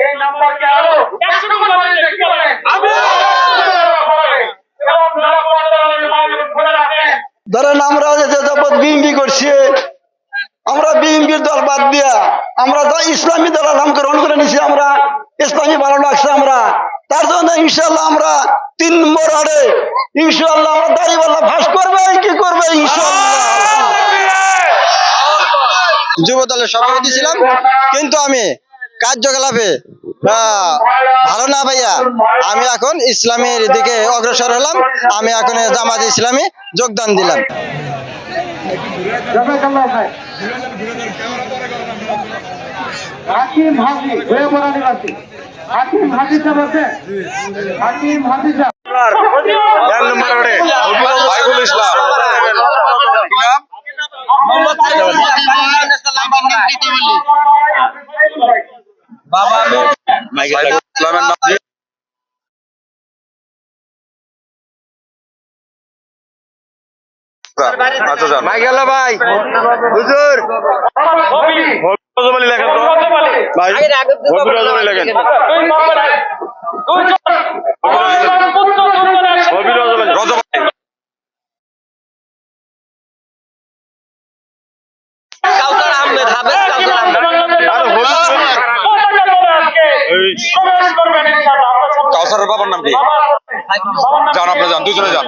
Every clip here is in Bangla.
এই নাম্বারকে আরও? একশো গুণ বাড়িয়ে দেখতে পারেন। ধরেন আমরা যে যাবৎ বিএনপি করছি আমরা বিএনপির দল বাদ দিয়া আমরা তো ইসলামী দলের নাম গ্রহণ করে নিছি আমরা ইসলামী ভালো লাগছে আমরা। তার জন্য ইনশাল্লাহ আমরা তিন নম্বর আড়ে ইনশাল্লাহ আমরা দাঁড়িয়ে ফাঁস করবে কি করবে ইনশাল্লাহ যুব দলের সভাপতি ছিলাম কিন্তু আমি কার্যকলাপে? ভালো না ভাইয়া। আমি এখন ইসলামের দিকে অগ্রসর হলাম। আমি এখন জামাত ইসলামী যোগদান দিলাম। হাকিম হাজি হয়ে পড়া নিবাসী। হাকিম হাজি সাহেব আছে? হাকিম হাজি সাহেব। এক নম্বর ওড়ে বাইকুল ইসলাম। বাইকুল ইসলামের নাম দিয়ে আচ্ছা যান মাইকেল ভাই। হুজুর। রজবালি লেখেন তো। ভাই হবি রজবালি লেখেন হবি রজবালি রজবালি কাউসার আহমেদ হাবেদ কাউসার আহমেদ আর হবি এই কাউসারের বাবার নাম কি? যান আপনি যান দুজনে যান।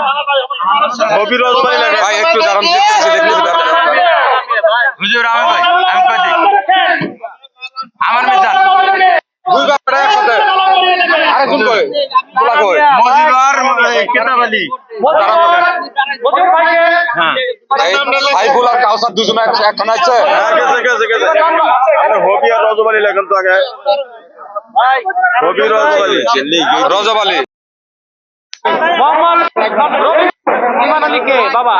হবি রজবালি ভাই একটু দাঁড়ান হুজুর আমি ভাই আমি কই আমার মিজান। দুই বাপটা একসাথে আরেকজন কই? পোলা কই? মজিবার কেতাব আলী। দাঁড়ান। হ্যাঁ। এই সাইফুল আর কাউসার দুজনে একখানে আছে? হ্যাঁ, গেছে গেছে গেছে। হবি আর রজবালি লেখেন তো আগে। রজব আলী বাবা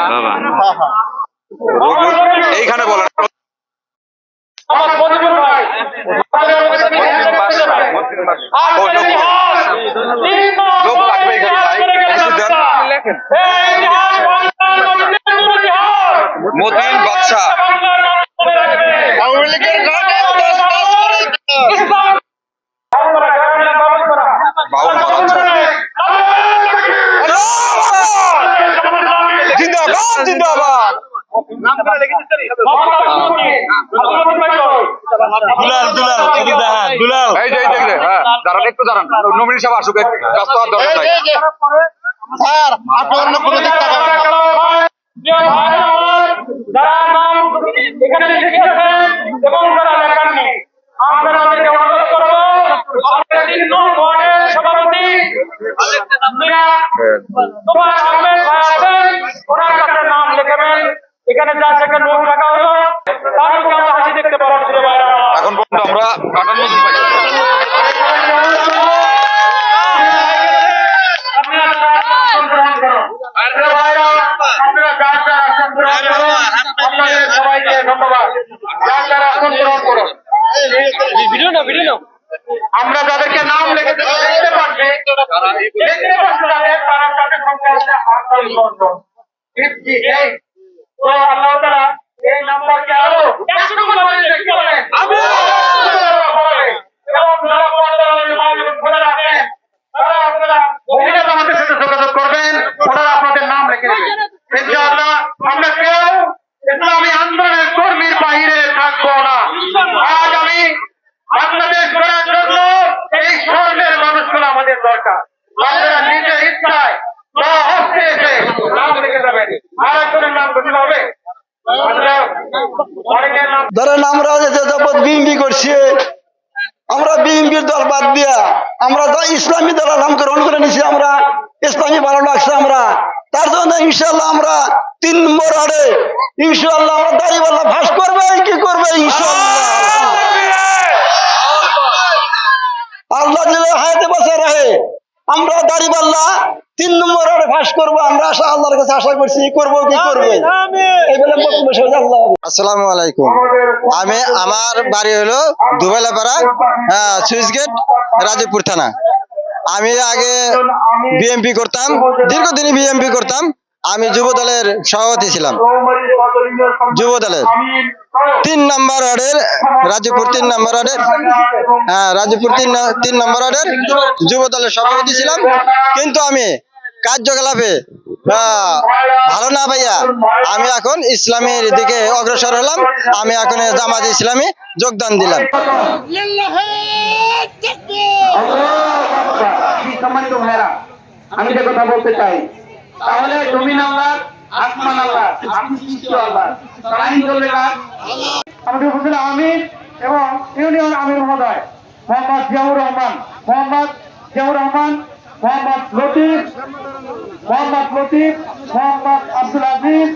এইখানে বলেন লোক লাগবে এখানে মতিন দুলাল দুলাল এদিকে দেখা দুলাল। এই যে এই যে, হ্যাঁ দাঁড়ান একটু দাঁড়ান নমিনি সাহেব আসুক ব্যস্ত হওয়ার দরকার নাই স্যার আপনি অন্য কোনো দিক তাকাবেন যারা নাম এখানে লিখেছেন এবং যারা লেখাননি আমরা তাদেরকে অনুরোধ করব আমাদের তিন নং। ওয়ার্ডের সভাপতি তোমার আহমেদ ভাই আছেন ওনার কাছে নাম লিখেবেন এখানে যা সেখানে নোট রাখা হলো তাদেরকে আমরা হাসি দেখতে পাবো ছিল ভাইরা এখন পর্যন্ত আমরা কাটার নতুন পাইছি আপনারা যার আসন গ্রহণ করুন। ভাইরা, আপনারা যার যার আসন গ্রহণ করুন। আপনাদের সবাইকে ধন্যবাদ যার যার আসন গ্রহণ করুন আমরা যাদেরকে নাম লিখে দেখতে পাচ্ছি দেখতে পাচ্ছি তাদের তারা তাদের সংখ্যা হচ্ছে আটজন জন ফিফটি এইট তো আল্লাহ তারা এই নাম্বারকে আরও একশো গুণ বাড়িয়ে দেখতে পারেন এবং যারা পর্দার রাখেন তারা আপনারা মহিলা আমাদের সাথে যোগাযোগ করবেন ওনারা আপনাদের নাম লিখে ইনশাআল্লাহ আমরা কেউ ইসলামী আন্দোলনের কর্মীর বাহিরে থাকব না আজ আমি বাংলাদেশ করার জন্য এই স্বর্ণের মানুষগুলো আমাদের দরকার আপনারা নিজের ইচ্ছায় বা হস্তে এসে নাম লিখে দেবেন আর একজনের নাম দিতে হবে আপনারা অনেকের নাম ধরেন আমরা যাবৎ বিএনপি করছি, আমরা বিএমপির দল বাদ দিয়া আমরা ইসলামী দলের নাম গ্রহণ করে নিছি, আমরা ইসলামী ভালো লাগছে আমরা। তার জন্য ইনশাল্লাহ আমরা তিন নম্বর আড়ে ইনশাল্লাহ আমরা দাঁড়িয়ে ভাস করবে, কি করবে ইনশাল্লাহ আল্লাহ দিলে হায়াতে বাঁচা রাহে আমরা দাঁড়িয়ে তিন নম্বর আড়ে ফাঁস করব আমরা আশা আল্লাহর কাছে আশা করছি করব কি করবে? এই বলে বক্তব্য শেষ আল্লাহ আসসালামু আলাইকুম। আমি আমার বাড়ি হলো দুবেলাপাড়া হ্যাঁ সুইচ গেট রাজীবপুর থানা। আমি আগে বিএমপি করতাম দীর্ঘদিনই বিএমপি করতাম। আমি যুব দলের সভাপতি ছিলাম। যুব দলের। তিন নম্বর ওয়ার্ডের রাজপুর তিন নম্বর ওয়ার্ডের হ্যাঁ রাজপুর তিন তিন নম্বর ওয়ার্ডের যুব দলের সভাপতি ছিলাম। কিন্তু আমি কার্যকলাপে? ভালো না ভাইয়া। আমি এখন ইসলামের দিকে অগ্রসর হলাম। আমি এখন জামাত ইসলামী যোগদান দিলাম। আমি এবং ইউনিয়ন আমির মহোদয়, মোহাম্মদ জিয়াউর রহমান। মোহাম্মদ জিয়াউর রহমান মোহাম্মদ লতিফ মোহাম্মদ লতিফ, মোহাম্মদ আব্দুল আজিজ,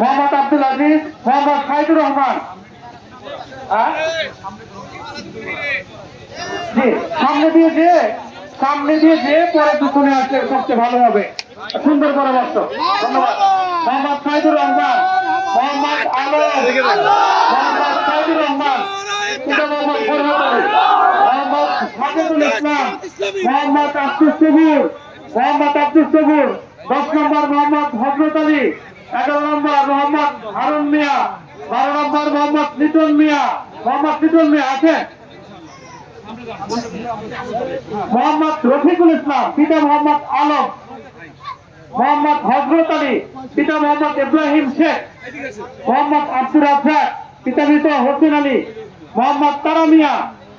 মোহাম্মদ আব্দুল আজিজ, মোহাম্মদ সাইদুর রহমান। হ্যাঁ? সামনে দিয়ে যে, সামনে দিয়ে যে পরে দুজনে আসলে সবচেয়ে ভালো হবে। সুন্দর পরামর্শ। ধন্যবাদ। মোহাম্মদ সাইদুর রহমান, মোহাম্মদ আলম মোহাম্মদ সাইদুর রহমান পিতা মোহাম্মদ ফরহাদ আলী মোহাম্মদ সাজেদুল মোহাম্মদ আব্দুল সবুর মোহাম্মদ আব্দুল সবুর দশ নম্বর মোহাম্মদ হজরত আলী, এগারো নম্বর মোহাম্মদ হারুন মিয়া, বারো নম্বর মোহাম্মদ মিয়া মোহাম্মদ মিয়া মোহাম্মদ রফিকুল ইসলাম, পিতা মোহাম্মদ আলম, মোহাম্মদ হজরত আলী, পিতা মোহাম্মদ ইব্রাহিম শেখ, মোহাম্মদ আব্দুর রাজ্জাক, পিতা মৃত হোসেন আলী, মোহাম্মদ তারামিয়া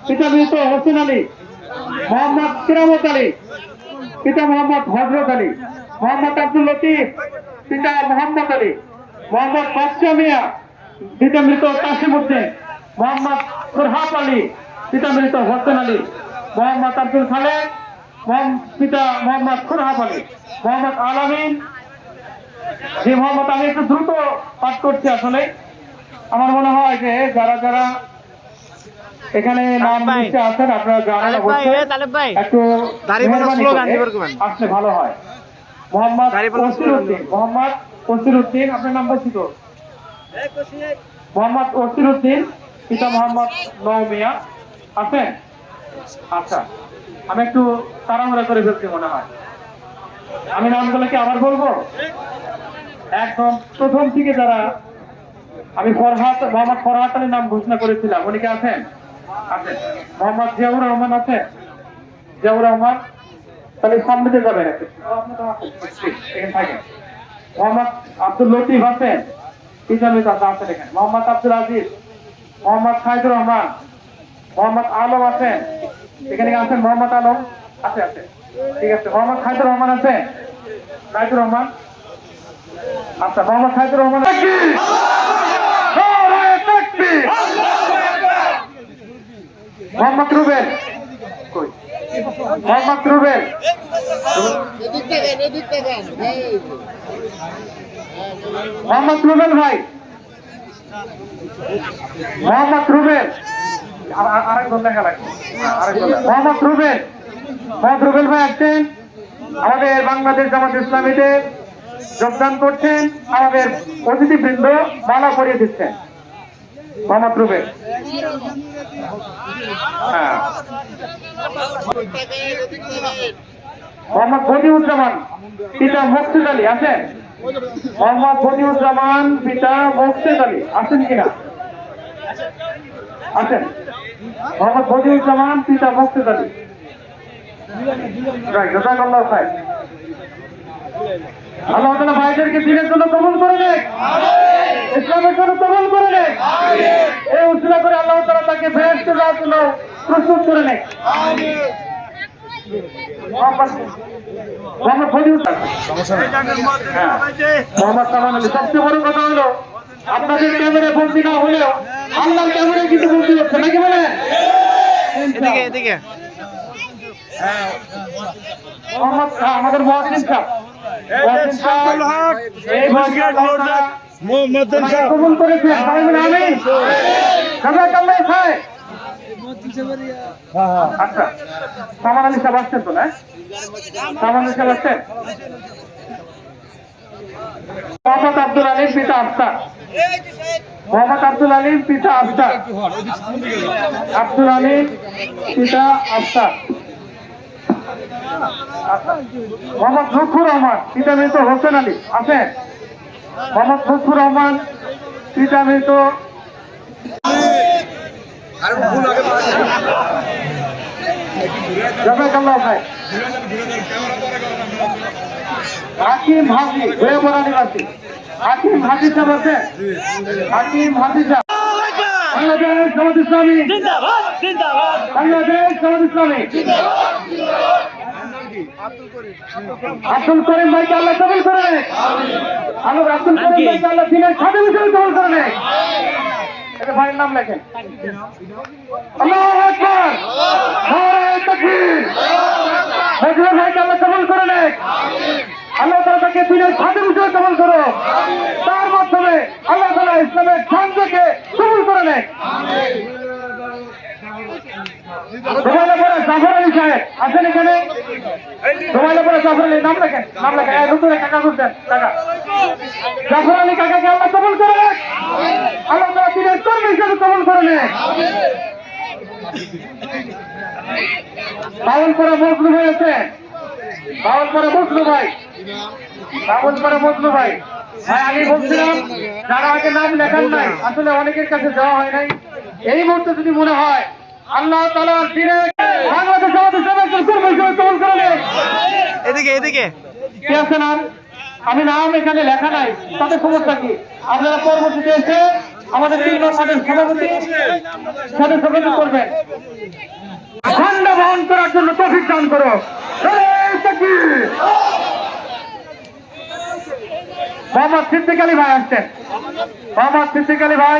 পিতা মৃত হোসেন আলী মোহাম্মদ কিরামত আলী, পিতা মোহাম্মদ হজরত আলী, মোহাম্মদ আব্দুল লতিফ, পিতা মোহাম্মদ আলী, মোহাম্মদ বাদশা মিয়া, পিতা মৃত কাশিম উদ্দিন মোহাম্মদ ফরহাদ আলী, পিতা মৃত হোসেন আলী, মোহাম্মদ আব্দুল খালেক পিতা মোহাম্মদ খুরহাব আলী, মোহাম্মদ আলামিন। জি, মোহাম্মদ আমি একটু দ্রুত পাঠ করছি আসলে। আমার মনে হয় যে যারা যারা এখানে নাম লিস্টে আছেন আপনারা ভাই। একটু। আসলে ভালো হয়। মোহাম্মদ মোহাম্মদ ওসিরউদ্দিন আপনার মোহাম্মদ ওসিরউদ্দিন পিতা মোহাম্মদ নৌমিয়া আছেন? আচ্ছা। আমি একটু তাড়াহুড়া করে ফেলছি মনে হয়। আমি নামগুলো কি আবার বলব? একদম প্রথম থেকে যারা আমি ফরহাদ মোহাম্মদ ফরহাদ আলীর নাম ঘোষণা করেছিলাম উনি কি আছেন? মোহাম্মদ জিয়াউর রহমান আছে। জিয়াউর রহমান, তাহলে দিয়ে যাবেন মোহাম্মদ আব্দুল লতিফ আছেন। পিছনে চাচা আছেন এখানে। মোহাম্মদ আব্দুল আজিজ, মোহাম্মদ সাইদুর রহমান, মোহাম্মদ আলম আছেন। এখানে আছেন? মোহাম্মদ আলম আছে আছে। ঠিক আছে, মোহাম্মদ সাইদুর রহমান আছেন সাইদুর রহমান? আচ্ছা মোহাম্মদ সাইদুর রহমান মোহাম্মদ রুবেল কই মোহাম্মদ রুবেল। মোহাম্মদ রুবেল ভাই। মোহাম্মদ রুবেল। আর- আর- আরেকজন দেখা লাগবে। মোহাম্মদ রুবেল। মোহাম্মদ রুবেল ভাই আসছেন। আমাদের বাংলাদেশ জামাত ইসলামীতে যোগদান করছেন। আমাদের অতিথিবৃন্দ মালা পরিয়ে দিচ্ছেন। মোহাম্মদ হ্যাঁ। মোহাম্মদ পিতা মুক্তিদ আলী, আছেন? মোহাম্মদ বদিউজ্জামান পিতা মুক্তিদ আলী, আছেন কিনা আছেন। মোহাম্মদ বদিউজ্জামান পিতা মুক্তিদ আলী। জাযাকাল্লাহ আল্লাহ ভাইদেরকে দিনের জন্য কবুল করে নেক। ইসলামের জন্য কবুল করে নেক এই উসিলা করে আল্লাহ তাআলা তাকে বেহেশতে যাওয়ার জন্য প্রস্তুত করে মোহাম্মদ ফজিউদ্দিন হ্যাঁ। মোহাম্মদ সালাম আলী সবচেয়ে বড় কথা হলো আপনাদের ক্যামেরা বন্দি না হলেও আল্লাহর ক্যামেরায় কিন্তু বন্দি হচ্ছে নাকি বলেন? এদিকে এদিকে। মোহাম্মদ হ্যাঁ, আমাদের মহাসিন সাহেব। সবাই জাযাকাল্লাহ খায়ের। আচ্ছা। সামান আলী সাহেব আসছেন তো না? সামান আলী সাহেব আসছেন? মোহাম্মদ আব্দুল আলীম পিতা আফতার। মোহাম্মদ আব্দুল আলীম পিতা আফতার। আব্দুল আলীম পিতা আফতার। মোহাম্মদ লুৎফুর রহমান পিতা মৃত হোসেন আলী। আছেন মোহাম্মদ লুৎফুর রহমান পিতা মৃত। হাকিম হাজি গোয়াপাড়া নিবাসী। হাকিম হাজি সাহেব আছেন হাকিম হাজি সাহেব। বাংলাদেশ জামাত ইসলামী। বাংলাদেশ জামাত ইসলামী। আব্দুল করিম ভাইকে আল্লাহ কবুল করে। আল্লাহ আব্দুল করিম ভাইকে আল্লাহ দিনের সাথে বিষয়ে কবুল করে নেয়। এটা ভাইয়ের নাম লেখেন। আল্লাহু আকবার। নারায়ে তাকবীর। মজুর ভাইকে আল্লাহ কবুল করে নেয়। আল্লাহ তাআলা তাকে দিনের সাথে বিষয়ে কবুল করো তার মাধ্যমে আল্লাহ তাআলা ইসলামের শান্তিকে কবুল করে নেয় জাফর আলী সাহেব আছেন এখানে। তোমাদের পরে জাফর আলী, নাম লেখেন নাম লেখেন। এই নতুন কাকা করছেন কাকা জাফর আলী কাকাকে আল্লাহ কবুল করে। আল্লাহ তারা দিনের কর্মী হিসেবে কবুল করে নেয়। বাউল করে মজলু আছে। বাউল করে মজলু ভাই। বাউল করে মজলু ভাই। ভাই, আমি বলছিলাম, যারা আগে নাম লেখান নাই, আসলে অনেকের কাছে যাওয়া হয় নাই। এই মুহূর্তে যদি মনে হয় আল্লাহ তালার দিনে বাংলাদেশ আমাদের কবুল করে এদিকে এদিকে। কে আছে নাম আমি নাম এখানে লেখা নাই তাদের সমস্যা কি? আপনারা পরবর্তীতে এসে আমাদের তিন মাসের সভাপতি সাথে যোগাযোগ করবেন। খন্ড বহন করার জন্য তফিক দান করো! মোহাম্মদ সিদ্দিক আলী ভাই আসছেন। মোহাম্মদ সিদ্দিক আলী ভাই।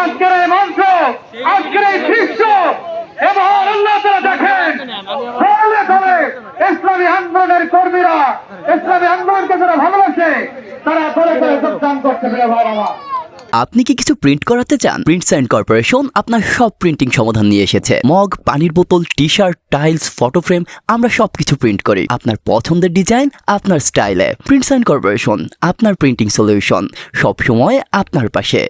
আজকের এই মঞ্চ, আজকের এই দৃশ্য এবং আল্লাহ তারা দেখেন ইসলামী আন্দোলনের কর্মীরা, ইসলামী আন্দোলনকে যারা ভালোবাসে, তারা করে করে যোগদান করতে পেরে আমার। আপনি কি কিছু প্রিন্ট করাতে চান? প্রিন্ট সাইন কর্পোরেশন আপনার সব প্রিন্টিং সমাধান নিয়ে এসেছে। মগ, পানির বোতল T shirt tiles, photo frame, আমরা সবকিছু প্রিন্ট করি। আপনার পছন্দের ডিজাইন, আপনার স্টাইলে। প্রিন্ট সাইন কর্পোরেশন, আপনার প্রিন্টিং সলিউশন সব সময় আপনার পাশে।